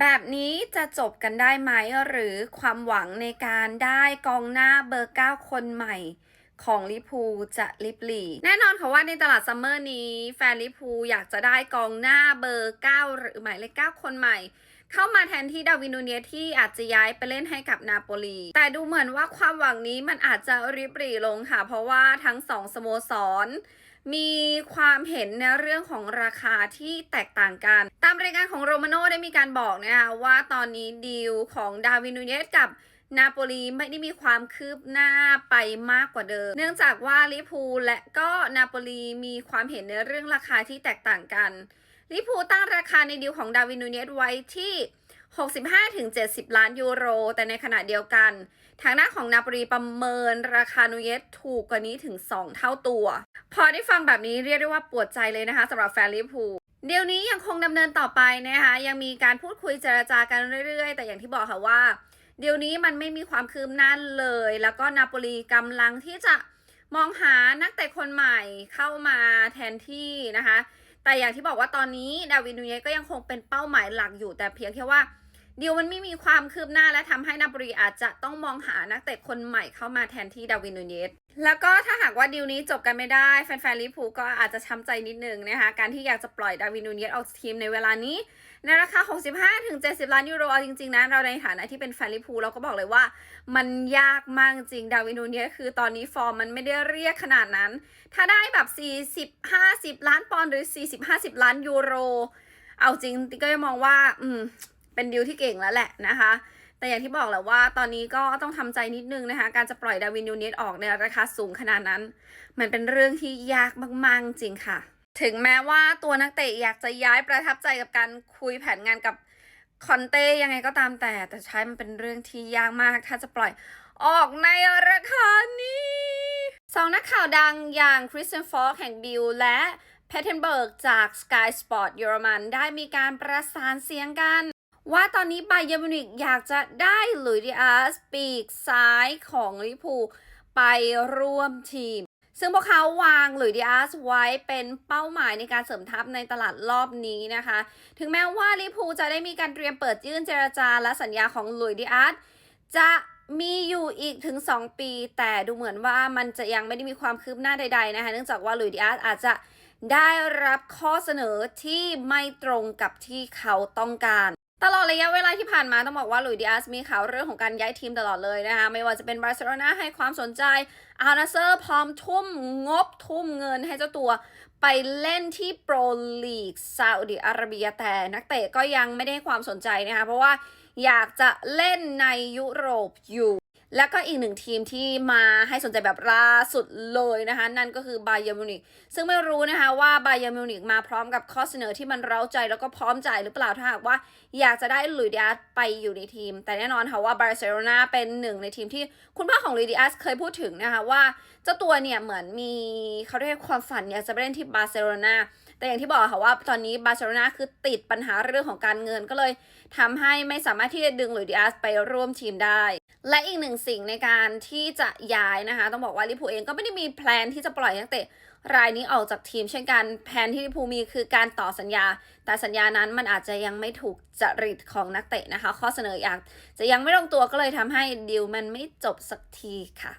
แบบนี้จะจบกันได้ไหมหรือความหวังในการได้กองหน้าเบอร์ 9 คนใหม่ของลิพูจะลิบหลีแน่นอนค่ะว่าในตลาดซัมเมอร์นี้ แฟนลิพูอยากจะได้กองหน้าเบอร์ 9 หรือหมายเลข9คนใหม่ เข้ามาแทนที่ดาวินูเนียที่อาจจะย้ายไปเล่นให้กับนาโปลี แต่ดูเหมือนว่าความหวังนี้มันอาจจะริบหรี่ลงค่ะ เพราะว่าทั้งสองสโมสร มีความเห็นในเรื่องของราคาที่แตกต่างกัน ตามรายงานของโรมาโน่ได้มีการบอกนะคะว่าตอนนี้ดีลของดาวินูเนสกับนาโปลีไม่ได้มีความคืบหน้าไปมากกว่าเดิม เนื่องจากว่าลิพูและก็นาโปลีมีความเห็นในเรื่องราคาที่แตกต่างกันลิพูตั้งราคาในดีลของดาวินนูเนสไว้ที่ 65-70 ล้านยูโร แต่ในขณะเดียวกัน ทางด้าของนาปลีประเมินราคานูเยสถูกกว่านี้ถึง 2 เท่าตัว พอได้ฟังแบบนี้เรียกได้ว่าปวดใจเลยนะคะสำหรับแฟนลิเวอร์พูลเดี๋ยวนี้ยังคงดำเนินต่อไปนะคะยังมีการพูดคุยเจรจากันเรื่อย ๆ แต่อย่างที่บอกค่ะว่า เดี๋ยวนี้มันไม่มีความคืบหน้าเลย แล้วก็นาโปลีกำลังที่จะมองหานักเตะคนใหม่เข้ามาแทนที่นะคะ แต่อย่างที่บอกว่าตอนนี้ดาวินนูเยสก็ยังคงเป็นเป้าหมายหลักอยู่แต่เพียงแค่ว่า ดีลมันไม่มีความคืบหน้าและทำให้นาโปลีอาจจะต้องมองหานักเตะคนใหม่เข้ามาแทนที่ดาวินนูเยสแล้วก็ถ้าหากว่าดีลนี้จบกันไม่ได้แฟนๆลิเวอร์พูก็อาจจะช้ำใจนิดนึงนะคะ การที่อยากจะปล่อยดาวินนูเยสออกทีมในเวลานี้ ในราคา 65ถึง70 ล้านยูโรเอาจริงๆนะเราในฐานะที่เป็นแฟนลิเวอร์พูเราก็บอกเลยว่า มันยากมากจริงดาวินนูเยสคือตอนนี้ฟอร์มมันไม่ได้เรียกขนาดนั้น ถ้าได้แบบ 40 50 ล้านปอนด์หรือ 40 50 ล้านยูโรเอาจริงก็มองว่า อืม เป็นดีลที่เก่งแล้วแหละนะคะ แต่อย่างที่บอกและว่าตอนนี้ก็ต้องทำใจนิดนึงนะคะ การจะปล่อยดาวินยูเนสออกในราคาสูงขนาดนั้น มันเป็นเรื่องที่ยากมากๆจริงค่ะ ถึงแม้ว่าตัวนักเตะอยากจะย้ายประทับใจกับการคุยแผนงานกับคอนเต้ยังไงก็ตามแต่ แต่ใช้มันเป็นเรื่องที่ยากมาก ถ้าจะปล่อยออกในราคานี้สองนักข่าวดังอย่างคริสเตนฟอร์แห่งบิลและเพเทนเบิร์กจาก Sky Sport เยอรมันได้มีการประสานเสียงกัน ว่าตอนนี้ไบเยอร์มิวนิกอยากจะได้หลุยส์ดิอาสปีกซ้ายของลิเวอร์พูไปร่วมทีม ซึ่งพวกเขาวางหลุยส์ดิอาสไว้เป็นเป้าหมายในการเสริมทัพในตลาดรอบนี้นะคะ ถึงแม้ว่าลิเวอร์พูจะได้มีการเตรียมเปิดยื่นเจรจาและสัญญาของหลุยส์ดิอาสจะมีอยู่อีกถึง 2 ปี แต่ดูเหมือนว่ามันจะยังไม่ได้มีความคืบหน้าใดๆนะคะเนื่องจากว่าหลุยส์ดิอาสอาจจะได้รับข้อเสนอที่ไม่ตรงกับที่เขาต้องการ ตลอดระยะเวลาที่ผ่านมาต้องบอกว่าหลุยดิอาสมีข่าวเรื่องของการย้ายทีมตลอดเลยนะคะ ไม่ว่าจะเป็นบาร์เซโลนาให้ความสนใจอาร์นาเซอร์พร้อมทุ่มงบทุ่มเงินให้เจ้าตัวไปเล่นที่โปรลีกซาอุดิอาระเบียแต่นักเตะก็ยังไม่ได้ความสนใจนะคะ เพราะว่าอยากจะเล่นในยุโรปอยู่ แล้วก็อีกหนึ่งทีมที่มาให้สนใจแบบล่าสุดเลยนะคะ นั่นก็คือบาเยอร์มิวนิกซึ่งไม่รู้นะคะว่าบาเยอร์มิวนิกมาพร้อมกับข้อเสนอที่มันเร้าใจแล้วก็พร้อมจ่ายหรือเปล่าถ้าหากว่าอยากจะได้ลุยดิอาสไปอยู่ในทีม แต่แน่นอนค่ะว่าบาร์เซโลนาเป็นหนึ่งในทีมที่คุณพ่อของลุยดิอาสเคยพูดถึงนะคะว่าเจ้าตัวเนี่ยเหมือนมีเขาเรียกความฝันอยากจะไปเล่นที่บาร์เซโลนา แต่อย่างที่บอกค่ะว่าตอนนี้บาร์เซโลนาคือติดปัญหาเรื่องของการเงินก็เลยทำให้ไม่สามารถที่จะดึงหลุยส์ดิอาสไปร่วมทีมได้ และอีกหนึ่งสิ่งในการที่จะย้ายนะคะ ต้องบอกว่าลิเวอร์พูเองก็ไม่ได้มีแพลนที่จะปล่อยนักเตะรายนี้ออกจากทีมเช่นกันแผนที่ลิเวอร์พูมีคือการต่อสัญญา แต่สัญญานั้นมันอาจจะยังไม่ถูกจริตของนักเตะนะคะ ข้อเสนออยากจะยังไม่ลงตัวก็เลยทำให้ดีลมันไม่จบสักทีค่ะ